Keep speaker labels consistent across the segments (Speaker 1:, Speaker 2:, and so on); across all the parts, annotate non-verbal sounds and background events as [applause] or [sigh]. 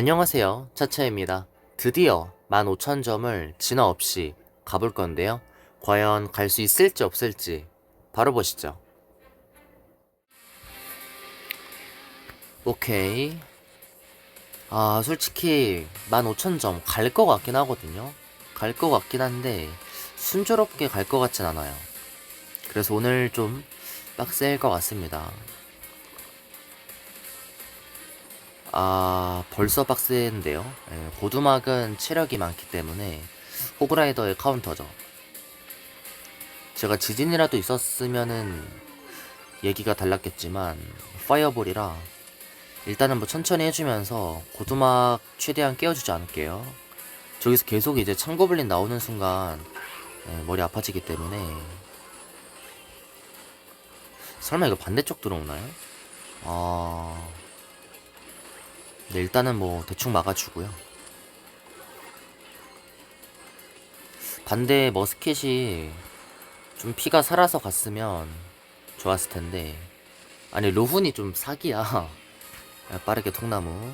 Speaker 1: 안녕하세요. 차차입니다. 드디어 15,000점을 진화 없이 가볼 건데요. 과연 갈 수 있을지 없을지 바로 보시죠. 오케이. 아, 솔직히 15,000점 갈 것 같긴 하거든요. 갈 것 같긴 한데 순조롭게 갈 것 같진 않아요. 그래서 오늘 좀 빡셀 것 같습니다. 아, 벌써 빡센데요. 예, 고두막은 체력이 많기 때문에 호그라이더의 카운터죠. 제가 지진이라도 있었으면은 얘기가 달랐겠지만 파이어볼이라 일단은 뭐 천천히 해주면서 고두막 최대한 깨워주지 않을게요. 저기서 계속 이제 창고블린 나오는 순간 예, 머리 아파지기 때문에 설마 이거 반대쪽 들어오나요? 아... 네, 일단은 뭐 대충 막아주고요. 반대 머스켓이 좀 피가 살아서 갔으면 좋았을 텐데 아니 로훈이 좀 사기야. [laughs] 아, 빠르게 통나무.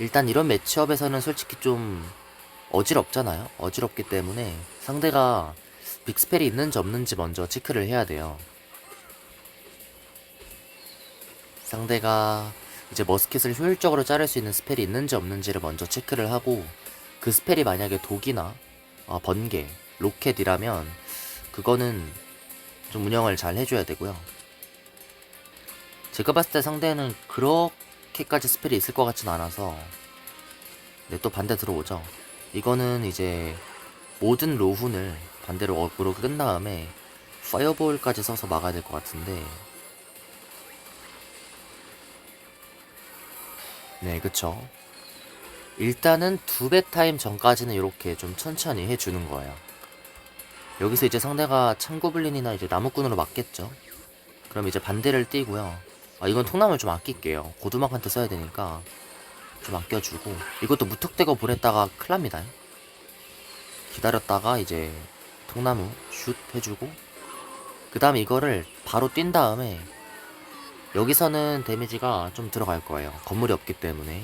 Speaker 1: 일단 이런 매치업에서는 솔직히 좀 어지럽잖아요. 어지럽기 때문에 상대가 빅스펠이 있는지 없는지 먼저 체크를 해야 돼요. 상대가 이제 머스켓을 효율적으로 자를 수 있는 스펠이 있는지 없는지를 먼저 체크를 하고 그 스펠이 만약에 독이나 아, 번개, 로켓이라면 그거는 좀 운영을 잘 해줘야 되고요. 제가 봤을 때 상대는 그렇게까지 스펠이 있을 것 같진 않아서 네, 또 반대 들어오죠. 이거는 이제 모든 로훈을 반대로 어그로 끈 다음에 파이어볼까지 써서 막아야 될 것 같은데 네, 그쵸. 일단은 두 배 타임 전까지는 이렇게 좀 천천히 해주는 거예요. 여기서 이제 상대가 창고블린이나 이제 나무꾼으로 맞겠죠. 그럼 이제 반대를 띄고요. 아, 이건 통나무를 좀 아낄게요. 고두막한테 써야 되니까 좀 아껴주고 이것도 무턱대고 보냈다가 큰일 납니다. 기다렸다가 이제 통나무 슛 해주고 그 다음에 이거를 바로 뛴 다음에 여기서는 데미지가 좀 들어갈 거예요. 건물이 없기 때문에.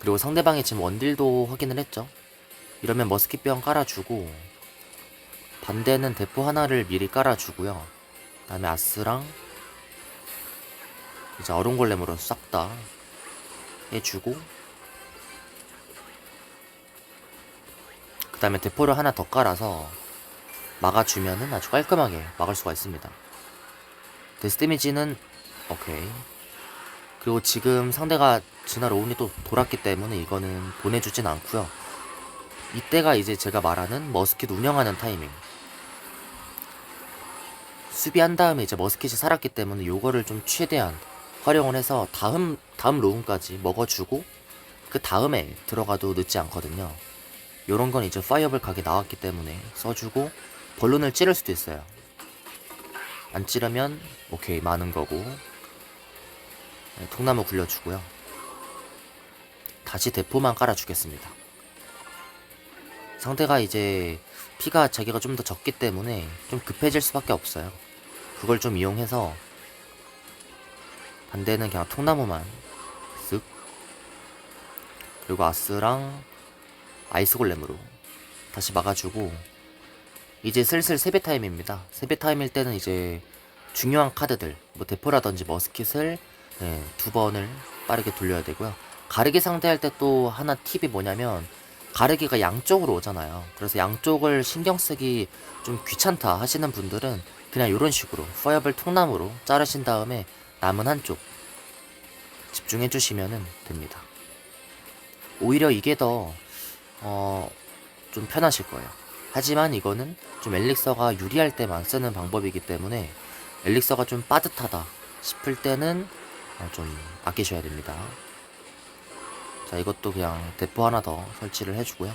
Speaker 1: 그리고 상대방이 지금 원딜도 확인을 했죠. 이러면 머스킷병 깔아주고 반대는 대포 하나를 미리 깔아주고요. 그 다음에 아스랑 이제 얼음골렘으로 싹 다 해주고 그 다음에 대포를 하나 더 깔아서 막아주면은 아주 깔끔하게 막을 수가 있습니다. 데스 데미지는 오케이. 그리고 지금 상대가 진화 로운이 또 돌았기 때문에 이거는 보내주진 않고요. 이때가 이제 제가 말하는 머스킷 운영하는 타이밍. 수비한 다음에 이제 머스킷이 살았기 때문에 요거를 좀 최대한 활용을 해서 다음 다음 로운까지 먹어주고 그 다음에 들어가도 늦지 않거든요. 요런 건 이제 파이어볼 각이 나왔기 때문에 써주고 벌룬을 찌를 수도 있어요. 안 찌르면 오케이 많은 거고 네, 통나무 굴려주고요. 다시 대포만 깔아주겠습니다. 상대가 이제 피가 자기가 좀 더 적기 때문에 좀 급해질 수밖에 없어요. 그걸 좀 이용해서 반대는 그냥 통나무만 쓱 그리고 아스랑 아이스 골렘으로 다시 막아주고 이제 슬슬 세배 타임입니다. 세배 타임일 때는 이제 중요한 카드들 뭐 대포라든지 머스킷을 네, 두 번을 빠르게 돌려야 되고요. 가르기 상대할 때 또 하나 팁이 뭐냐면 가르기가 양쪽으로 오잖아요. 그래서 양쪽을 신경 쓰기 좀 귀찮다 하시는 분들은 그냥 이런 식으로 파이어볼 통나무로 자르신 다음에 남은 한쪽 집중해 주시면 됩니다. 오히려 이게 더, 어, 좀 편하실 거예요. 하지만 이거는 좀 엘릭서가 유리할 때만 쓰는 방법이기 때문에 엘릭서가 좀 빠듯하다 싶을 때는 어, 좀 아끼셔야 됩니다. 자, 이것도 그냥 대포 하나 더 설치를 해주고요.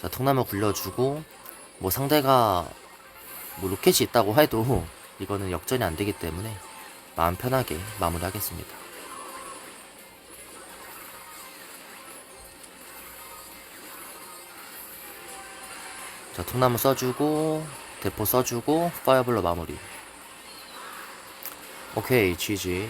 Speaker 1: 자, 통나무 굴려주고, 뭐 상대가 뭐 로켓이 있다고 해도 [laughs] 이거는 역전이 안 되기 때문에 마음 편하게 마무리하겠습니다. 자, 통나무 써주고 대포 써주고 파이어블로 마무리. 오케이 GG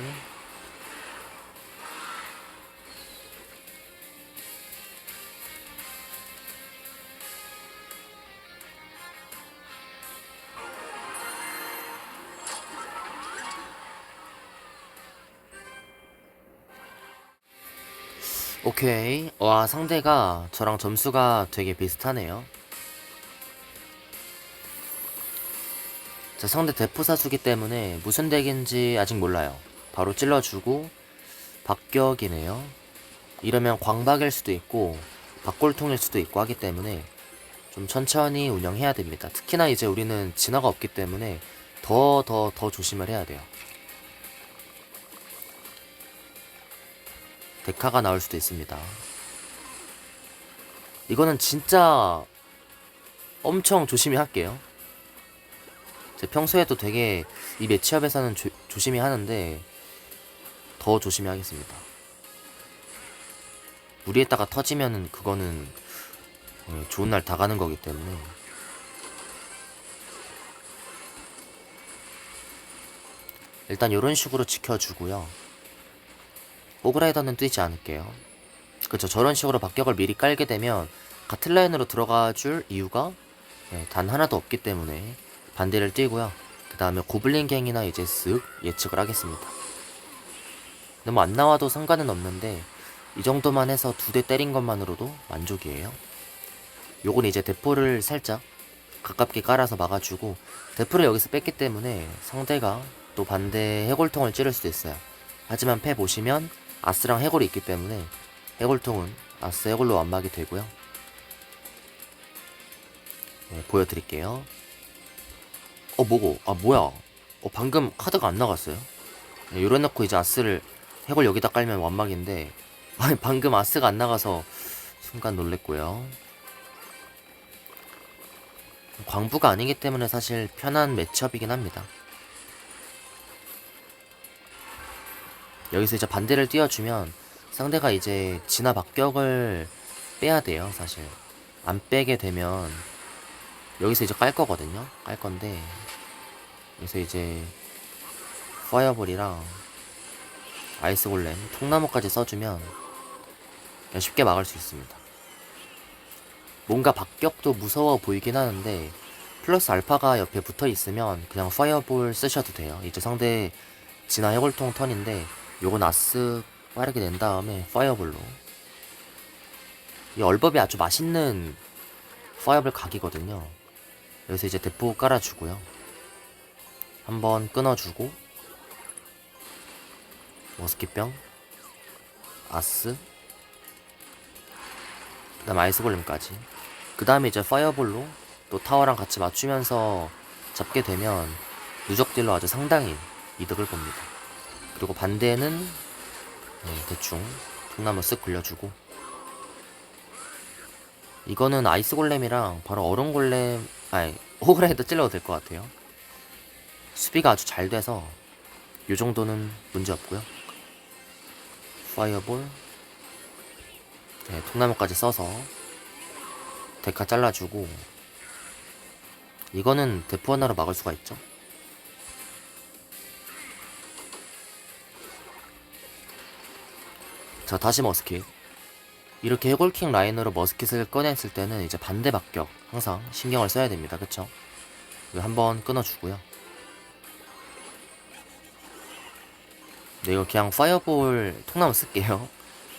Speaker 1: 오케이. 와 상대가 저랑 점수가 되게 비슷하네요 자 상대 대포사수기 때문에 무슨 덱인지 아직 몰라요 바로 찔러주고 박격이네요 이러면 광박일 수도 있고 박골통일 수도 있고 하기 때문에 좀 천천히 운영해야 됩니다 특히나 이제 우리는 진화가 없기 때문에 더 더 더 조심을 해야 돼요 데카가 나올 수도 있습니다. 이거는 진짜 엄청 조심히 할게요. 제 평소에도 되게 이 매치업에서는 조, 조심히 하는데 더 조심히 하겠습니다. 무리했다가 터지면은 그거는 예, 좋은 날 다 가는 거기 때문에 일단 이런 식으로 지켜주고요. 오그라이더는 뛰지 않을게요. 그쵸 저런 식으로 박격을 미리 깔게 되면 같은 라인으로 들어가 줄 이유가 네, 단 하나도 없기 때문에 반대를 뛰고요. 그 다음에 고블린 갱이나 이제 쓱 예측을 하겠습니다. 너무 안 나와도 상관은 없는데 이 정도만 해서 두 대 때린 것만으로도 만족이에요. 요건 이제 대포를 살짝 가깝게 깔아서 막아주고 대포를 여기서 뺐기 때문에 상대가 또 반대 해골통을 찌를 수도 있어요. 하지만 패 보시면 아스랑 해골이 있기 때문에 해골통은 아스 해골로 완막이 되고요. 네, 보여드릴게요. 어 뭐고? 아 뭐야? 어 방금 카드가 안 나갔어요. 네, 요래 놓고 이제 아스를 해골 여기다 깔면 완막인데 [laughs] 아니 방금 아스가 안 나가서 순간 놀랬고요. 광부가 아니기 때문에 사실 편한 매치업이긴 합니다. 여기서 이제 반대를 띄워주면 상대가 이제 진화 박격을 빼야 돼요, 사실. 안 빼게 되면 여기서 이제 깔 거거든요. 깔 건데 여기서 이제 파이어볼이랑 아이스 골렘, 통나무까지 써주면 쉽게 막을 수 있습니다. 뭔가 박격도 무서워 보이긴 하는데 플러스 알파가 옆에 붙어 있으면 그냥 파이어볼 쓰셔도 돼요. 이제 상대 진화 해골통 턴인데 요건 아스 빠르게 낸 다음에 파이어볼로 이 얼법이 아주 맛있는 파이어볼 각이거든요 여기서 이제 대포 깔아주고요 한번 끊어주고. 머스킷병. 아스. 그 다음 아이스골렘까지. 그 다음에 이제 파이어볼로 또 타워랑 같이 맞추면서 잡게 되면 누적 딜로 아주 상당히 이득을 봅니다. 그리고 반대는 네, 대충 통나무 쓱 굴려주고. 이거는 아이스 골렘이랑 바로 얼음 골렘 아니 [laughs] 호그라이더 찔러도 될 것 같아요 수비가 아주 잘 돼서 요 정도는 문제 없고요. 파이어볼. 네, 통나무까지 써서 데카 잘라주고 이거는 대포 하나로 막을 수가 있죠. 자 다시 머스킷. 이렇게 해골킹 라인으로 머스킷을 꺼냈을 때는 이제 반대 박격 항상 신경을 써야 됩니다. 그쵸? 한번 끊어주고요 네 이거 그냥 파이어볼 통나무 쓸게요.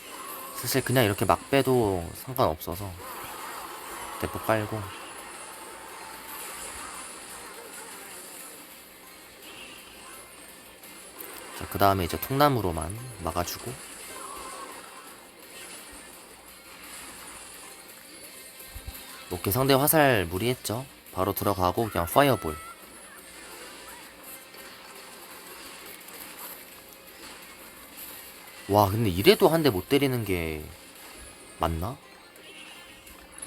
Speaker 1: [laughs] 사실 그냥 이렇게 막 빼도 상관없어서 대포 깔고. 자 그 다음에 이제 통나무로만 막아주고. 오케이 상대 화살 무리했죠? 바로 들어가고 그냥 파이어볼 와 근데 이래도 한 대 못 때리는 게 맞나?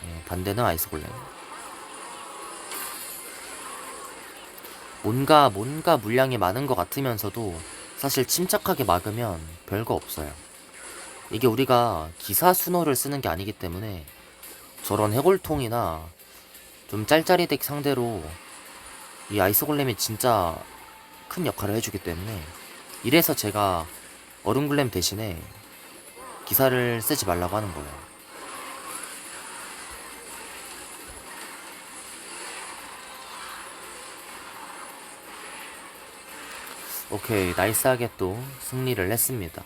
Speaker 1: 네, 반대는 아이스 골렘 뭔가 뭔가 물량이 많은 것 같으면서도 사실 침착하게 막으면 별거 없어요 이게 우리가 기사 순호를 쓰는 게 아니기 때문에 저런 해골통이나 좀 짤짤이 덱 상대로 이 아이스 골렘이 진짜 큰 역할을 해주기 때문에 이래서 제가 얼음 골렘 대신에 기사를 쓰지 말라고 하는 거예요. 오케이, 나이스하게 또 승리를 했습니다.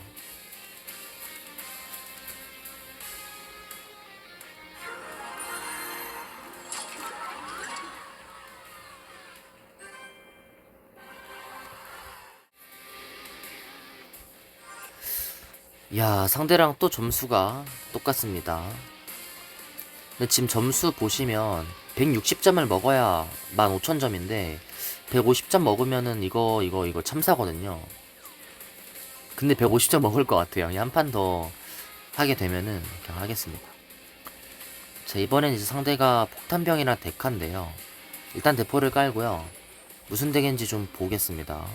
Speaker 1: 야, 상대랑 또 점수가 똑같습니다. 근데 지금 점수 보시면 160점을 먹어야 15,000점인데 150점 먹으면은 이거 이거 이거 참사거든요. 근데 150점 먹을 것 같아요. 한 판 더 하게 되면은 그냥 하겠습니다. 자 이번엔 이제 상대가 폭탄병이랑 데카인데요. 일단 대포를 깔고요. 무슨 덱인지 좀 보겠습니다.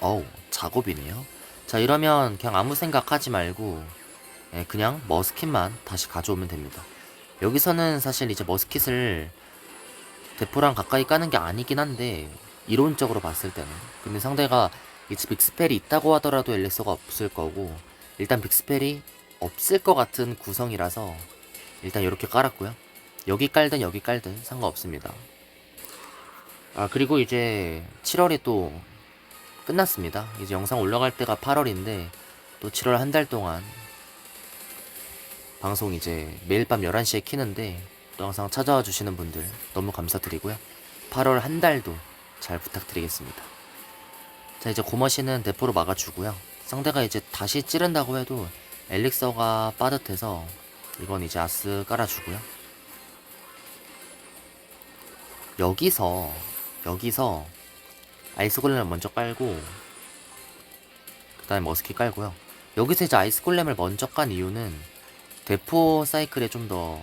Speaker 1: 어우 작업이네요. 자 이러면 그냥 아무 생각하지 말고 예, 그냥 머스킷만 다시 가져오면 됩니다. 여기서는 사실 이제 머스킷을 대포랑 가까이 까는 게 아니긴 한데 이론적으로 봤을 때는 근데 상대가 이제 빅스펠이 있다고 하더라도 엘렉서가 없을 거고 일단 빅스펠이 없을 것 같은 구성이라서 일단 이렇게 깔았고요 여기 깔든 여기 깔든 상관없습니다 아 그리고 이제 7월이 또 끝났습니다 이제 영상 올라갈 때가 8월인데 또 7월 한 달 동안 방송 이제 매일 밤 11시에 키는데 또 항상 찾아와 주시는 분들 너무 감사드리고요. 8월 한 달도 잘 부탁드리겠습니다. 자, 이제 고머시는 대포로 막아주고요. 상대가 이제 다시 찌른다고 해도 엘릭서가 빠듯해서 이건 이제 아스 깔아주고요. 여기서, 여기서 아이스 골렘을 먼저 깔고, 그 다음에 머스키 깔고요. 여기서 이제 아이스 골렘을 먼저 깐 이유는 대포 사이클에 좀 더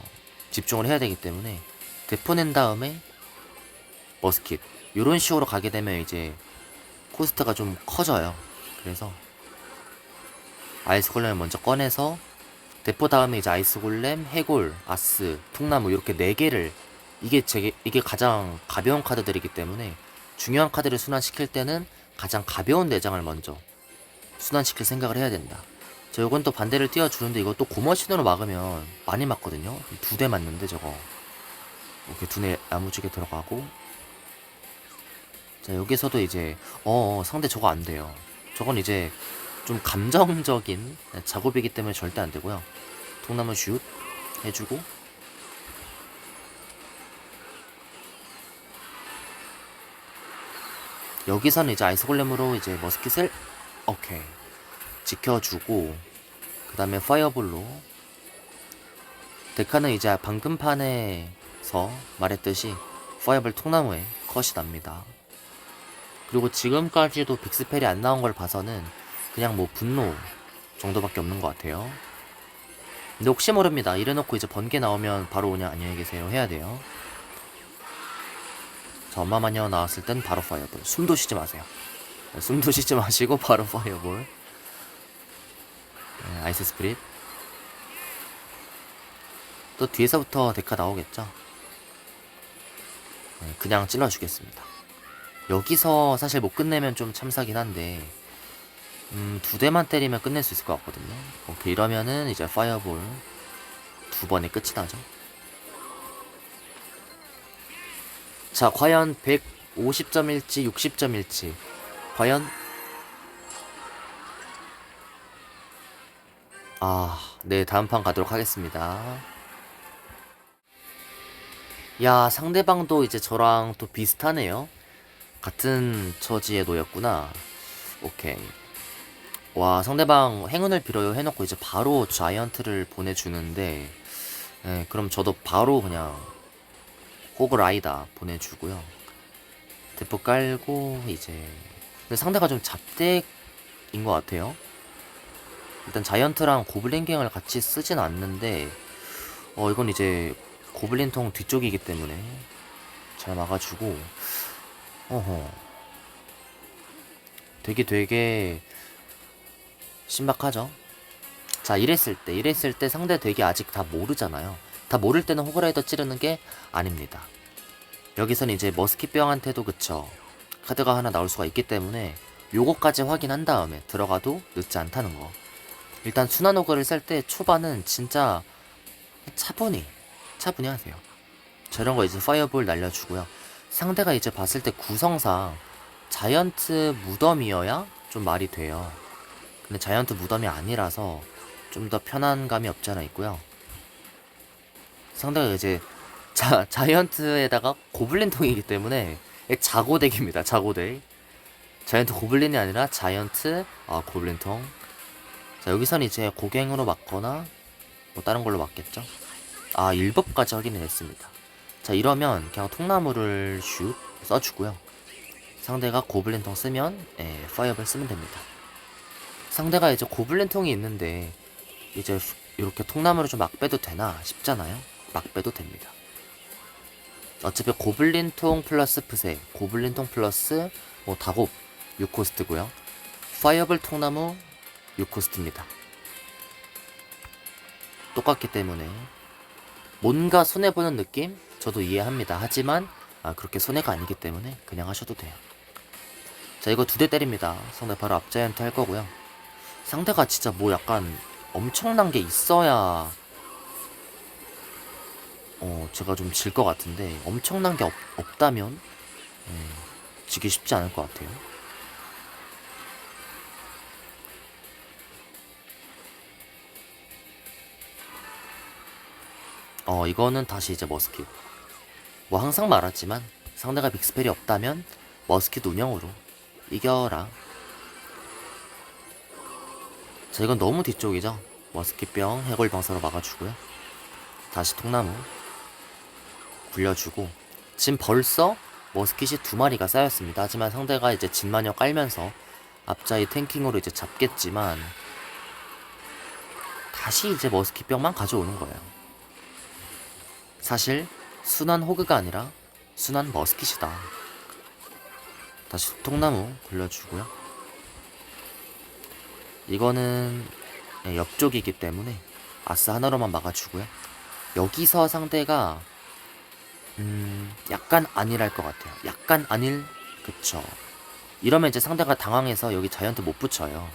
Speaker 1: 집중을 해야 되기 때문에 대포 낸 다음에 머스킷 이런 식으로 가게 되면 이제 코스트가 좀 커져요. 그래서 아이스 골렘을 먼저 꺼내서 대포 다음에 이제 아이스 골렘, 해골, 아스, 통나무 이렇게 네 개를 이게 제 이게 가장 가벼운 카드들이기 때문에 중요한 카드를 순환시킬 때는 가장 가벼운 내장을 먼저 순환시킬 생각을 해야 된다. 저 요건 또 반대를 띄워주는데 또 고머신으로 막으면 많이 맞거든요. 두 대 맞는데 저거. 이렇게 두뇌 야무지게 들어가고. 자 여기서도 이제 어 어, 상대 저거 안 돼요. 저건 이제 좀 감정적인 작업이기 때문에 절대 안 되고요. 통나무 슛 해주고 여기서는 이제 아이스골렘으로 이제 머스킷을 오케이. 지켜주고 그 다음에 파이어볼로. 데카는 이제 방금 판에서 말했듯이 파이어볼 통나무에 컷이 납니다. 그리고 지금까지도 빅스펠이 안 나온 걸 봐서는 그냥 뭐 분노 정도밖에 없는 것 같아요. 근데 혹시 모릅니다. 이래놓고 이제 번개 나오면 바로 그냥 안녕히 계세요 해야 돼요 자 엄마 마녀 나왔을 땐 바로 파이어볼. 숨도 쉬지 마세요. 숨도 쉬지 마시고 [laughs] 바로 파이어볼. 네, 아이스 스프릿. 또 뒤에서부터 데카 나오겠죠? 네, 그냥 찔러주겠습니다. 여기서 사실 못 끝내면 좀 참사긴 한데 음, 두 대만 때리면 끝낼 수 있을 것 같거든요. 오케이 이러면은 이제 파이어볼 두 번에 끝이 나죠 자 과연 150점일지 60점일지 과연 아, 네, 다음 판 가도록 하겠습니다. 야, 상대방도 이제 저랑 또 비슷하네요. 같은 처지에 놓였구나. 오케이. 와, 상대방 행운을 빌어요 해놓고 이제 바로 자이언트를 보내주는데, 네, 그럼 저도 바로 그냥 호그라이다 보내주고요. 대포 깔고, 이제. 근데 상대가 좀 잡덱인 것 같아요. 일단 자이언트랑 고블린 갱을 같이 쓰진 않는데 어 이건 이제 고블린 통 뒤쪽이기 때문에 잘 막아주고 어허 되게 되게 신박하죠 자 이랬을 때 이랬을 때 상대 되게 아직 다 모르잖아요 다 모를 때는 호그라이더 찌르는 게 아닙니다. 여기서는 이제 머스키병한테도 그쵸. 카드가 하나 나올 수가 있기 때문에 요거까지 확인한 다음에 들어가도 늦지 않다는 거. 일단 순환 호그를 쓸 때 초반은 진짜 차분히 차분히 하세요. 저런 거 이제 파이어볼 날려주고요. 상대가 이제 봤을 때 구성상 자이언트 무덤이어야 좀 말이 돼요. 근데 자이언트 무덤이 아니라서 좀 더 편한 감이 없지 않아 있고요 상대가 이제 자, [laughs] 자이언트에다가 고블린통이기 때문에 자고덱입니다. 자고덱. 자이언트 고블린이 아니라 자이언트 아, 고블린통. 자, 여기선 이제 고갱으로 맞거나 뭐 다른 걸로 맞겠죠. 아, 1법까지 확인을 했습니다. 자, 이러면 그냥 통나무를 슛 써주고요. 상대가 고블린통 쓰면 예, 파이어볼 쓰면 됩니다. 상대가 이제 고블린통이 있는데 이제 이렇게 통나무를 좀 막 빼도 되나 싶잖아요. 막 빼도 됩니다. 어차피 고블린통 플러스 프세, 고블린통 플러스 뭐 다곱 6코스트고요. 파이어볼 통나무 6코스트입니다. 똑같기 때문에 뭔가 손해보는 느낌? 저도 이해합니다. 하지만 아, 그렇게 손해가 아니기 때문에 그냥 하셔도 돼요. 자 이거 두 대 때립니다. 상대 바로 앞자이언트 할 거고요. 상대가 진짜 뭐 약간 엄청난 게 있어야 어, 제가 좀 질 것 같은데 엄청난 게 없, 없다면 음, 지기 쉽지 않을 것 같아요. 어, 이거는 다시 이제 머스킷. 뭐 항상 말하지만 상대가 빅스펠이 없다면 머스킷 운영으로 이겨라. 자, 이건 너무 뒤쪽이죠. 머스킷병 해골 방사로 막아주고요. 다시 통나무 굴려주고 지금 벌써 머스킷이 두 마리가 쌓였습니다. 하지만 상대가 이제 진마녀 깔면서 앞자리 탱킹으로 이제 잡겠지만 다시 이제 머스킷병만 가져오는 거예요. 사실 순한 호그가 아니라 순한 머스킷이다. 다시 통나무 굴려주고요. 이거는 네, 옆쪽이기 때문에 아스 하나로만 막아주고요. 여기서 상대가 음 약간 안일할 것 같아요. 약간 안일 그쵸. 이러면 이제 상대가 당황해서 여기 자이언트 못 붙여요.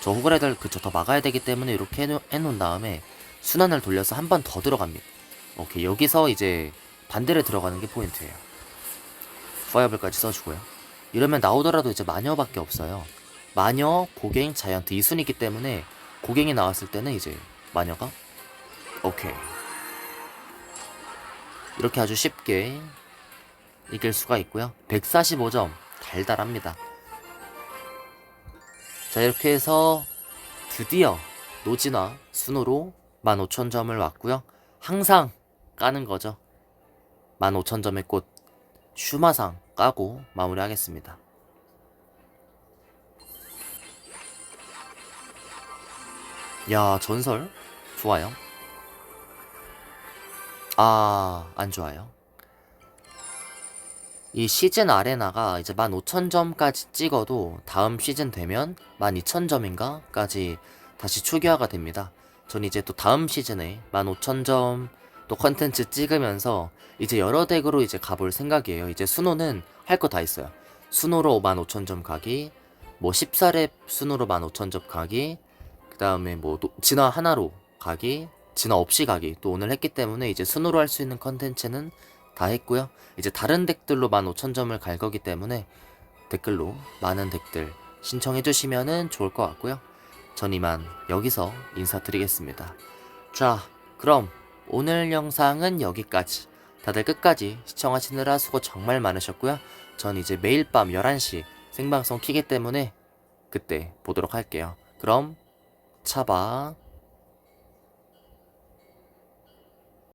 Speaker 1: 저 호그레들 그쵸 더 막아야 되기 때문에 이렇게 해놓, 해놓은 다음에 순환을 돌려서 한 번 더 들어갑니다. 오케이 여기서 이제 반대로 들어가는 게 포인트예요. 파이어블까지 써주고요. 이러면 나오더라도 이제 마녀밖에 없어요. 마녀, 고갱, 자이언트 이 순이기 때문에 고갱이 나왔을 때는 이제 마녀가 오케이 이렇게 아주 쉽게 이길 수가 있고요. 145점 달달합니다. 자 이렇게 해서 드디어 노진화 순으로 15,000점을 왔고요. 항상 까는 거죠. 15,000점의 꽃 슈마상 까고 마무리하겠습니다. 야 전설? 좋아요 아, 안 좋아요. 이 시즌 아레나가 이제 15,000점까지 찍어도 다음 시즌 되면 12,000점인가까지 다시 추계화가 됩니다. 전 이제 또 다음 시즌에 15,000점 또 컨텐츠 찍으면서 이제 여러 덱으로 이제 가볼 생각이에요. 이제 순호는 할 거 다 있어요. 순호로 15,000점 가기, 뭐 14렙 순호로 15,000점 가기, 그 다음에 뭐 노- 진화 하나로 가기, 진화 없이 가기 또 오늘 했기 때문에 이제 순으로 할 수 있는 컨텐츠는 다 했고요. 이제 다른 덱들로 15,000점을 갈 거기 때문에 댓글로 많은 덱들 신청해 주시면은 좋을 것 같고요. 전 이만 여기서 인사드리겠습니다. 자, 그럼 오늘 영상은 여기까지. 다들 끝까지 시청하시느라 수고 정말 많으셨고요. 전 이제 매일 밤 11시 생방송 키기 때문에 그때 보도록 할게요. 그럼 차바